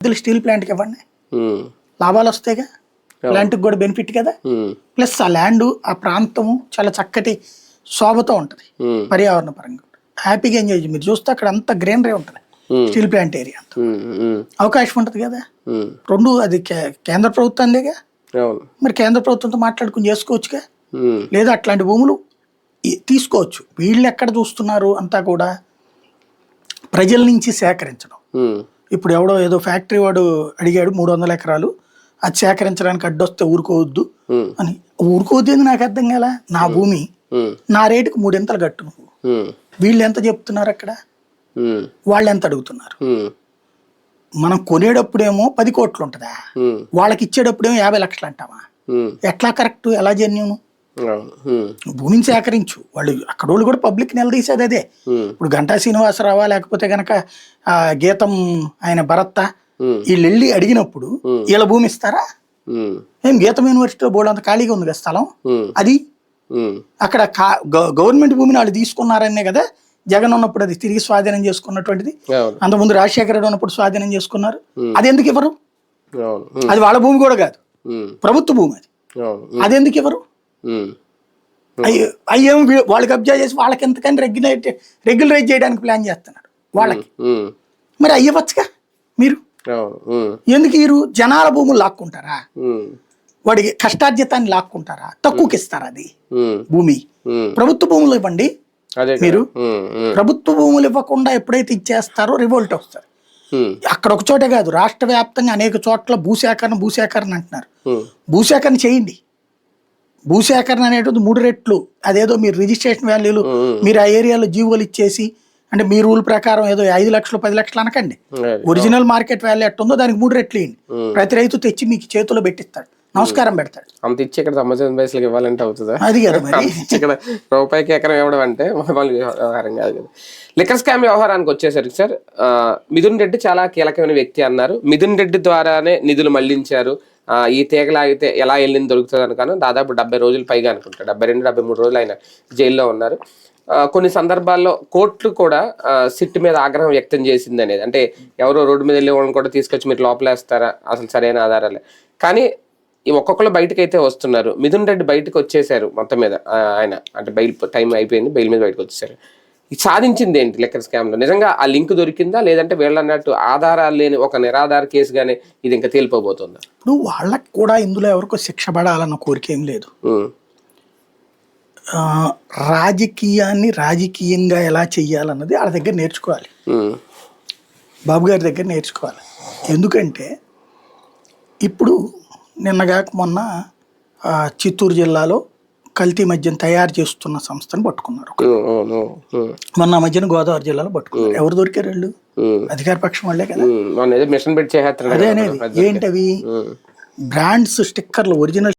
ఇద్దరు స్టీల్ ప్లాంట్కి ఇవ్వండి. లాభాలు వస్తాయిగా. ప్లాంట్కి కూడా బెనిఫిట్ కదా. ప్లస్ ఆ ల్యాండ్ ఆ ప్రాంతము చాలా చక్కటి శోభతో ఉంటుంది. పర్యావరణ పరంగా. హ్యాపీగా ఎంజాయ్ మీరు చూస్తే అక్కడ అంతా గ్రీనరీ ఉంటుంది. స్టీల్ ప్లాంట్ ఏరియా అంతా. అవకాశం ఉంటుంది కదా. రెండు అది కేంద్ర ప్రభుత్వందేగా మరి కేంద్ర ప్రభుత్వంతో మాట్లాడుకుని చేసుకోవచ్చుగా? లేదా అట్లాంటి భూములు తీసుకోవచ్చు. వీళ్ళు ఎక్కడ చూస్తున్నారు అంతా కూడా? ప్రజల నుంచి సేకరించడం. ఇప్పుడు ఎవడో ఏదో ఫ్యాక్టరీ వాడు అడిగాడు మూడు వందల ఎకరాలు అది సేకరించడానికి అడ్డొస్తే ఊరుకోవద్దు అని. ఊరుకోవద్దు అని నాకు అర్థం కాల? నా భూమి నా రేటుకి మూడింతలు కట్టు నువ్వు. వీళ్ళు ఎంత చెప్తున్నారు అక్కడ? వాళ్ళు ఎంత అడుగుతున్నారు? మనం కొనేటప్పుడేమో పది కోట్లు ఉంటుందా? వాళ్ళకి ఇచ్చేటప్పుడేమో యాభై లక్షలు అంటావా? ఎట్లా కరెక్ట్? ఎలా జెన్యును? భూమిని సేకరించు. వాళ్ళు అక్కడ వాళ్ళు కూడా పబ్లిక్ నిలదీసేది అదే. ఇప్పుడు గంటా శ్రీనివాసరావా లేకపోతే గనక ఆ, గీతం ఆయన భరత్త వీళ్ళు వెళ్ళి అడిగినప్పుడు వీళ్ళ భూమి ఇస్తారా? ఏం గీతం యూనివర్సిటీలో బోర్డు అంత ఖాళీగా ఉంది కదా స్థలం అది? అక్కడ గవర్నమెంట్ భూమిని వాళ్ళు తీసుకున్నారనే కదా జగన్ ఉన్నప్పుడు అది తిరిగి స్వాధీనం చేసుకున్నటువంటిది. అంతకుముందు రాజశేఖర రెడ్డి ఉన్నప్పుడు స్వాధీనం చేసుకున్నారు. అది ఎందుకు ఇవ్వరు? అది వాళ్ళ భూమి కూడా కాదు. ప్రభుత్వ భూమి అది. అది ఎందుకు ఇవ్వరు? అయ్యి అయ్యేమో వీ- వాళ్ళు కబ్జా చేసి వాళ్ళకి ఎంతకని రెగ్యులేట్ రెగ్యులరైజ్ చేయడానికి ప్లాన్ చేస్తున్నారు వాళ్ళకి. మరి అయ్యవచ్చుగా మీరు? ఎందుకు వీరు జనాల భూములు లాక్కుంటారా? వాడికి కష్టార్జితాన్ని లాక్కుంటారా? తక్కువకి ఇస్తారా అది? భూమి. ప్రభుత్వ భూములు ఇవ్వండి. మీరు? ప్రభుత్వ భూములు ఇవ్వకుండా ఎప్పుడైతే ఇచ్చేస్తారో రివోల్ట్ వస్తారు అక్కడ ఒక చోటే కాదు రాష్ట్ర వ్యాప్తంగా అనేక చోట్ల భూసేకరణ భూసేకరణ అంటున్నారు. భూసేకరణ చేయండి. భూసేకరణ అనేటువంటి మూడు రెట్లు. అదేదో మీరు రిజిస్ట్రేషన్ వాల్యూలు మీరు ఆ ఏరియాలో జీవోలు ఇచ్చేసి అంటే మీ రూల్ ప్రకారం ఏదో ఐదు లక్షలు పది లక్షలు అనకండి. ఒరిజినల్ మార్కెట్ వాల్యూ ఎట్టుందో దానికి మూడు రెట్లు ఇవ్వండి. ప్రతి రైతు తెచ్చి మీకు చేతిలో పెట్టిస్తాడు. నమస్కారం పెడతాడు. అంత ఇచ్చి ఇక్కడ సంవత్సరం పైసలకి ఇవ్వాలంటే అవుతుందా? అది కదా మరి. ఇక్కడ రూపాయికి ఎకరం ఇవ్వడం అంటే మామూలు వ్యవహారం కాదు కదా. లిక్కర్ స్కామ్ వ్యవహారానికి వచ్చేసరికి సార్ మిథున్ రెడ్డి చాలా కీలకమైన వ్యక్తి అన్నారు. మిథున్ రెడ్డి ద్వారానే నిధులు మళ్ళించారు. ఈ తీగలాగితే ఎలా వెళ్ళింది దొరుకుతుంది అనుకాను దాదాపు డెబ్బై రోజులు పైగా అనుకుంటా. డెబ్బై రెండు డెబ్బై మూడు రోజులు ఆయన జైల్లో ఉన్నారు. కొన్ని సందర్భాల్లో కోర్టులు కూడా సిట్ మీద ఆగ్రహం వ్యక్తం చేసింది అనేది. అంటే ఎవరో రోడ్డు మీద వెళ్ళే వాళ్ళని కూడా తీసుకొచ్చి మీరు లోపలేస్తారా? అసలు సరైన ఆధారాలే కానీ ఈ ఒక్కొక్కరు బయటకు అయితే వస్తున్నారు. మిథున్ రెడ్డి బయటకు వచ్చేసారు మొత్తం మీద ఆయన. అంటే బయలు టైం అయిపోయింది బయలు మీద బయటకు వచ్చేసారు. సాధించింది ఏంటి లెక్కర్ స్కామ్లో నిజంగా ఆ లింక్ దొరికిందా? లేదంటే వీళ్ళు అన్నట్టు ఆధారాలు లేని ఒక నిరాధార కేసుగానే ఇది ఇంకా తేలిపోబోతుందా? ఇప్పుడు వాళ్ళకి కూడా ఇందులో ఎవరికో శిక్ష పడాలన్న కోరిక ఏం లేదు. రాజకీయాన్ని రాజకీయంగా ఎలా చెయ్యాలన్నది వాళ్ళ దగ్గర నేర్చుకోవాలి. బాబు గారి దగ్గర నేర్చుకోవాలి. ఎందుకంటే ఇప్పుడు నిన్నగాక మొన్న చిత్తూరు జిల్లాలో కల్తీ మద్యం తయారు చేస్తున్న సంస్థను పట్టుకున్నారు మొన్న మధ్యన గోదావరి జిల్లాలో పట్టుకున్నారు. ఎవరు దొరికారు వాళ్ళు? అధికార పక్షం వాళ్ళే కదా. అదే అనేది. ఏంటవి? బ్రాండ్స్ స్టిక్కర్లు ఒరిజినల్